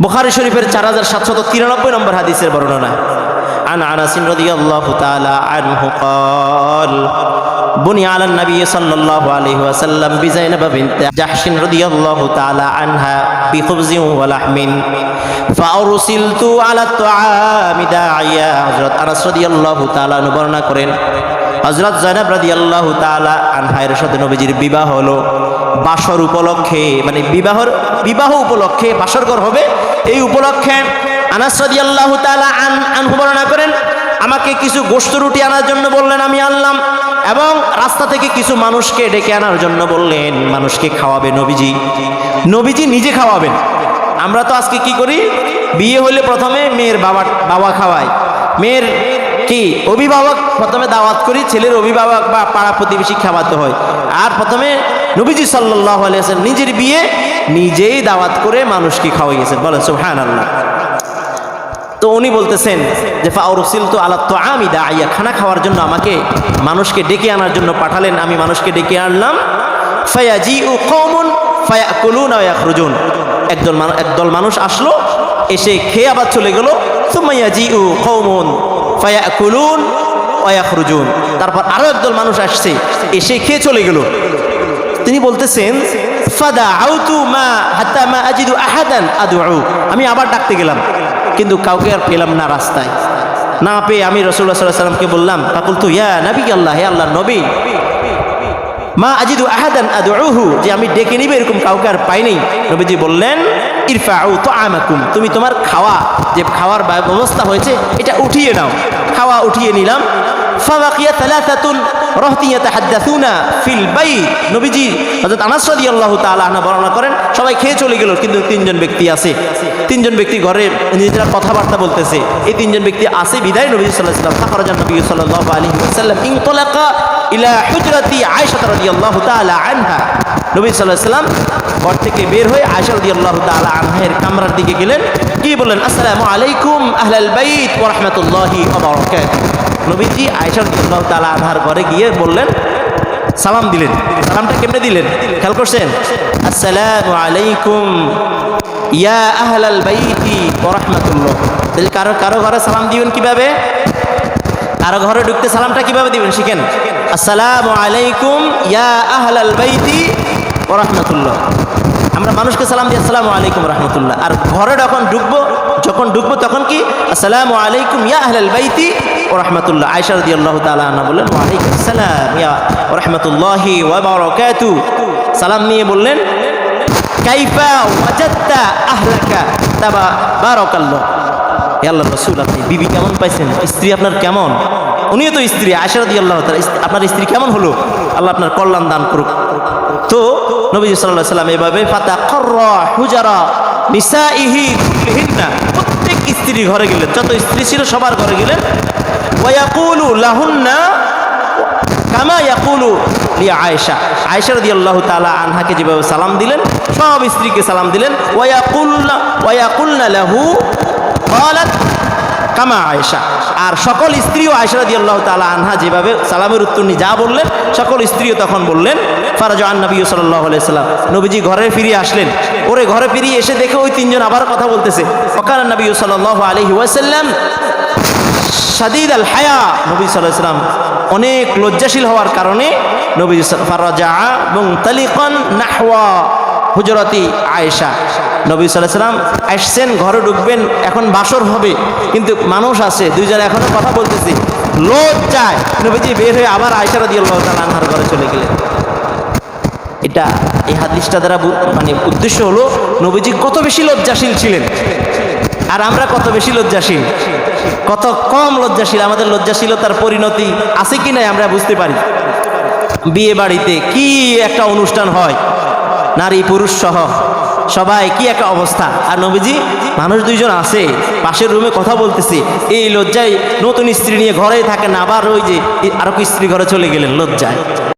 বুখারী শরীফের চার হাজার সাতশত তিরানব্বই নম্বর হাদিসের বর্ণনা عن انس رضي الله تعالى عنه قال بني على النبي صلى الله عليه وسلم بزينب بنت جحش رضي الله تعالى عنها بخبز ولحم فأرسلت على الطعام داعيا حضرت انس رضي الله تعالى عنه বর্ণনা করেন হজরত জয়নাব রাদি আল্লাহ তালা আনহায়ের সাথে নবীজির বিবাহ হলো বাসর উপলক্ষে মানে বিবাহর, বিবাহ উপলক্ষে বাসরঘর হবে। এই উপলক্ষে আনাস রাদি আল্লাহ তালা আন, আনহু বর্ণনা করেন, আমাকে কিছু গোস্ত রুটি আনার জন্য বললেন, আমি আনলাম। এবং রাস্তা থেকে কিছু মানুষকে ডেকে আনার জন্য বললেন, মানুষকে খাওয়াবে নবীজি। নবীজি নিজে খাওয়াবেন। আমরা তো আজকে কি করি? বিয়ে হলে প্রথমে মেয়ের বাবা বাবা খাওয়ায় মেয়ের কি? অভিভাবক প্রথমে দাওয়াত করি, ছেলের অভিভাবক বা পাড়া প্রতিবেশী খাওয়াতে হয়। আর প্রথমে নবীজি সাল্লাহ আলিয়াছেন নিজের বিয়ে নিজেই দাওয়াত করে মানুষকে খাওয়াইয়েছেন বলেন সুহান আল্লাহ তো উনি বলতেছেন যে ফাউরসিল তো আলাদ তো আমি দাঁড়িয়া খানা খাওয়ার জন্য আমাকে মানুষকে ডেকে আনার জন্য পাঠালেন, আমি মানুষকে ডেকে আনলাম। ফায়াজি ও কমন ফায়া কলুন খুরুন একদল একদল মানুষ আসলো, এসে খেয়ে আবার চলে গেল। সুমাইয়াজি ও কৌমন ফায়া কুলুন খুরুন তারপর আরও একদল মানুষ আসছে, এসে খেয়ে চলে গেল। তিনি বলতেছেন ফাদা মা, হাত্তা মা আজিদু আহাদান আদু আমি আবার ডাকতে গেলাম, কিন্তু কাউকে আর পেলাম না রাস্তায়। না পেয়ে আমি রসুল্লাহ সাল্লাহ সাল্লামকে বললাম কাকুল তু ইয়া নবী আল্লাহ হে আল্লাহ নবী, মা আজিদু আহাদান আদুহু যে আমি ডেকে নিবে এরকম কাউকে আর পাইনি নবীজি বললেন ইরফাউ তো আমাকুম তুমি তোমার খাওয়া, যে খাওয়ার ব্যবস্থা হয়েছে, এটা উঠিয়ে নাও। খাওয়া উঠিয়ে নিলাম। ফাওয়াকিয়া তালাতাতুন রহতিয়া তাহাদ্দাসুনা ফিল বাই। নবীজি হযরত আনাস রাদিয়াল্লাহু তাআলা আনহু বর্ণনা করেন, সবাই খেয়ে চলে গেল, কিন্তু তিনজন ব্যক্তি আছে। তিনজন ব্যক্তি ঘরে নিজেরা কথাবার্তা বলতেছে। এই তিনজন ব্যক্তি আছে, বিদায় নবী সাল্লাল্লাহু আলাইহি ওয়াসাল্লাম ফাখরাজান নবী সাল্লাল্লাহু আলাইহি ওয়াসাল্লাম, ইনতলাকা ইলা হুজরাতি আয়েশা রাদিয়াল্লাহু তাআলা আনহা। নবী সাল্লাল্লাহু আলাইহি ঘর থেকে বের হয়ে আয়েশা রাদিয়াল্লাহু তাআলা আনহার কামরার দিকে গেলেন। কি বললেন, আসসালামু আলাইকুম আহলাল বাইত ওয়া রাহমাতুল্লাহি ওয়া বারাকাতুহু। নবীজি আনহার ঘরে গিয়ে বললেন, সালাম দিলেন। সালামটা কেমনে দিলেন? খেয়াল করছেন? আসসালামু আলাইকুম ইয়া আহলাল বাইতি তাহলে কারও কারও ঘরে সালাম দিবেন কীভাবে? কারও ঘরে ঢুকতে সালামটা কীভাবে দিবেন শিখেন? আসসালামু আলাইকুম ইয়া আহলাল বাইতি রাহমাতুল্লাহ। আমরা মানুষকে সালাম দিই, আসসালামু আলাইকুম রহমতুল্লাহ। আর ঘরে যখন ঢুকবো যখন ঢুকবো তখন কি? আসসালামু আলাইকুম ইয়া আহলাল বাইতি ও রহমতুল্লাহ। আয়সা রদি আল্লাহ তালা বললেন ওয়ালাইকুম আসসালাম ইয়া রহমতুল্লাহি ওয়া বারাকাতু। সালাম নিয়ে বললেন, কাইফা ওয়াজাত্তা আহলাকা? তাবা, বারাকাল্লাহ। হে আল্লাহ রসুল, আপনি বিবি কেমন পাইছেন? স্ত্রী আপনার কেমন? উনিও তো স্ত্রী আয়সা রদি আল্লাহ তালা আপনার স্ত্রী কেমন হলো? আল্লাহ আপনার কল্যাণ দান করুক। তো নবী সাল্লাহ সাল্লাম এভাবে ফাতা কর্রা হুজারা নিসা ইহি স্ত্রী ঘরে গেলেন। যত স্ত্রী ছিল সবার ঘরে গেলেন। ওয়াকুলু লাহুন্না কামা ইয়াকুলু আয়েশা। আয়েশা আল্লাহ তালা আনহাকে যেভাবে সালাম দিলেন, সব স্ত্রীকে সালাম দিলেন। ওয়াকুল্লা ওয়াকুল্লা লাহু কামা আয়েশা। আর সকল স্ত্রীও আয়েশা আল্লাহ তাআলা আনহা যেভাবে সালামের উত্তর নিয়ে যা বললেন, সকল স্ত্রীও তখন বললেন, ফারাজ আন নবী সাল্লাল্লাহু সাল্লাম নবীজি ঘরে ফিরিয়ে আসলেন। ওরে ঘরে ফিরিয়ে এসে দেখে ওই তিনজন আবার কথা বলতেছে। ফকার নবী সাল্লাল্লাহু আলাইহি ওয়াসাল্লাম সাদিদ আল হায়া। নবী সাল্লাহ সাল্লাম অনেক লজ্জাশীল হওয়ার কারণে নবী ফারাজা এবং তালিকন নাহওয়া। হুজরতি আয়েশা। নবী সাল্লাহ সাল্লাম আসছেন, ঘরে ঢুকবেন, এখন বাসর হবে। কিন্তু মানুষ আছে, দুইজন এখনও কথা বলতেছি। বলতেছে লজ্জায় নবীজি বের হয়ে আবার আয়েশা দিয়ে তালাহার ঘরে চলে গেলেন। এটা, এই হাদিসটা দ্বারা মানে উদ্দেশ্য হলো, নবীজি কত বেশি লজ্জাশীল ছিলেন। আর আমরা কত বেশি লজ্জাশীল? কত কম লজ্জাশীল, আমাদের লজ্জাশীলতার পরিণতি আছে কি নাই আমরা বুঝতে পারি। বিয়ে বাড়িতে কি একটা অনুষ্ঠান হয়, নারী পুরুষ সহ। সবাই, কি একটা অবস্থা? আর নবীজি, মানুষ দুইজন আছে, পাশের রুমে কথা বলতেছি, এই লজ্জায় নতুন স্ত্রী নিয়ে ঘরেই থাকেন আবার ওই যে, আরও স্ত্রী ঘরে চলে গেলেন, লজ্জায়।